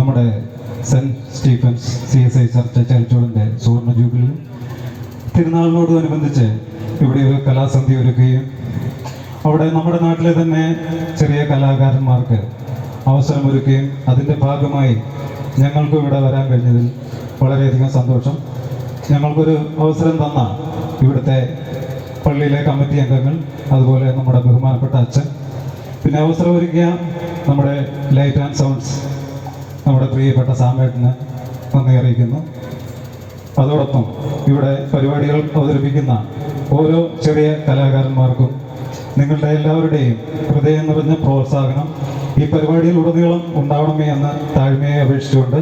നമ്മുടെ saint Stephen's C S I church ചർച്ചോളിന്റെ സുവർണ jubilee. തിരുനാളിനോടനുബന്ധിച്ച് ഇവിടെ ഒരു കലാസന്ധി ഒരുക്കുകയും അവിടെ നമ്മുടെ നാട്ടിലെ തന്നെ ചെറിയ കലാകാരന്മാർക്ക് അവസരമൊരുക്കുകയും അതിന്റെ ഭാഗമായി ഞങ്ങൾക്കും ഇവിടെ വരാൻ കഴിഞ്ഞതിൽ വളരെയധികം സന്തോഷം. ഞങ്ങൾക്കൊരു അവസരം തന്ന ഇവിടുത്തെ പള്ളിയിലെ കമ്മിറ്റി അംഗങ്ങൾ അതുപോലെ നമ്മുടെ ബഹുമാനപ്പെട്ട അച്ഛൻ. പിന്നെ അവസരം ഒരുക്കിയ നമ്മുടെ ലൈറ്റ് ആൻഡ് സൗണ്ട്സ് നമ്മുടെ പ്രിയപ്പെട്ട സാമേട്ടിന് നന്ദി അറിയിക്കുന്നു. അതോടൊപ്പം ഇവിടെ പരിപാടികൾ അവതരിപ്പിക്കുന്ന ഓരോ ചെറിയ കലാകാരന്മാർക്കും നിങ്ങളുടെ എല്ലാവരുടെയും ഹൃദയം നിറഞ്ഞ പ്രോത്സാഹനം ഈ പരിപാടിയിൽ ഉടനീളം ഉണ്ടാവണമേ എന്ന് താഴ്മയെ അപേക്ഷിച്ചുകൊണ്ട്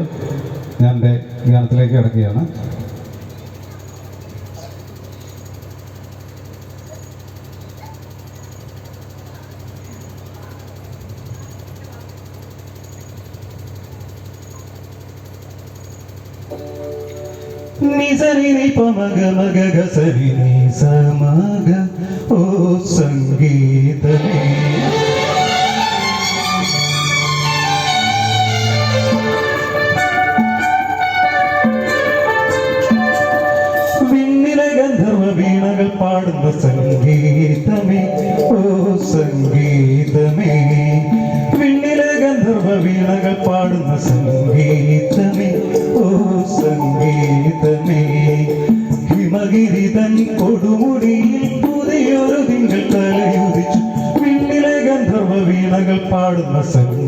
ഞാൻ എന്റെ ഗാനത്തിലേക്ക് കിടക്കുകയാണ്. నిజని ని పమగ మగ గ సరి ని సమగ ఓ సంగీతమే വിണ്ണിലെ ഗന്ധർവ വീണകൾ പാടുന്ന സംഗീതമേ ഓ സംഗീതമേ വിണ്ണിലെ ഗന്ധർവ വീണകൾ പാടുന്ന സംഗീതമേ ഓ സംഗീതമേ ഹിമഗിരിതൻ കൊടുമുടിയിൽ പുതിയൊരു തിങ്കൾ തലയുദിച്ചു. പിന്നിലെ ഗന്ധർവ വീണകൾ പാടുന്ന സംഗീതമേ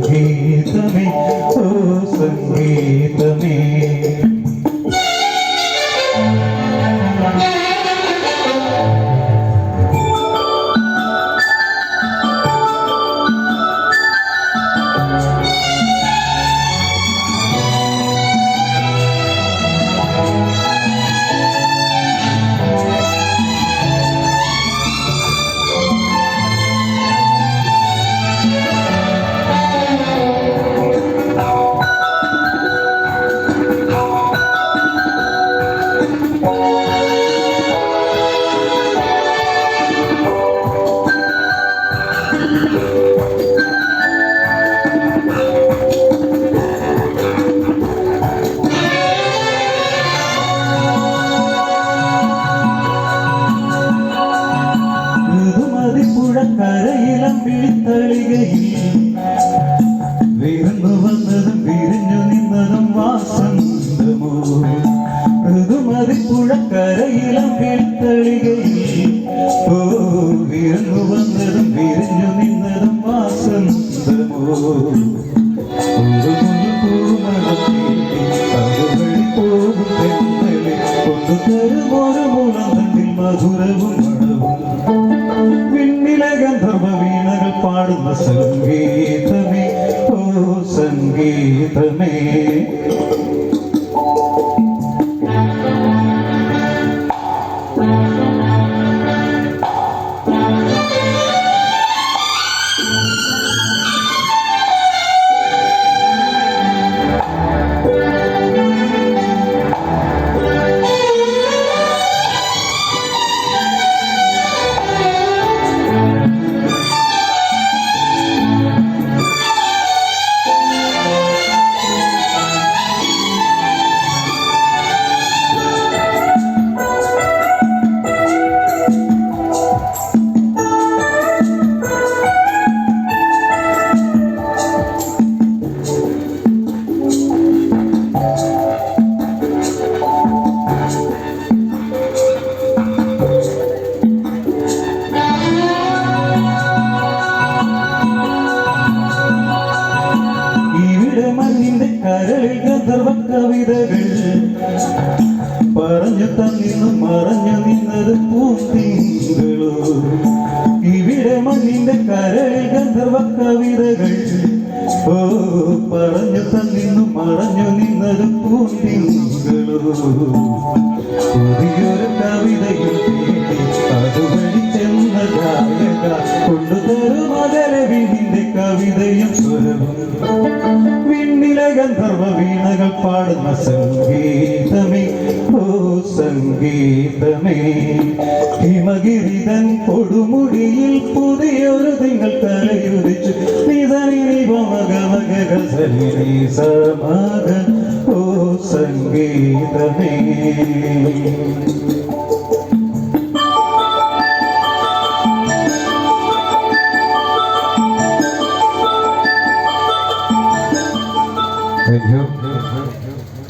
വിളിത്തളികയിൽ വിരുന്നു വന്നതും വിരിഞ്ഞു നിന്നതും വാസന്തമോ മൃദുമതിപ്പുഴക്കരയിലം വിളിത്തളികയിൽ ഓ വിരുന്നു വന്നതും വിരിഞ്ഞു നിന്നതും വാസന്തമോ ഒരു പാടുന്ന സംഗീതമേ ഓ സംഗീതമേ. പറഞ്ഞു തന്നിന്നും മറഞ്ഞു നിന്നത് പൂത്തിങ്കളോ. ഇവിടെ മണ്ണിന്റെ കരളിൽ ഗന്ധർവ കവിതകൾ ഓ പറഞ്ഞു തന്നിന്നും മറഞ്ഞു നിന്നത് പൂത്തിങ്കളോ. പുതിയൊരു കവിതയും പാടുന്ന സംഗീതമേ ഓ സംഗീതമേ. ഹിമഗിരിതൻ കൊടുമുടിയിൽ പുതിയൊരു നിങ്ങൾ തലയുദിച്ചു നിതനി മക മക ഗസലിനി ഓ സംഗീതമേ.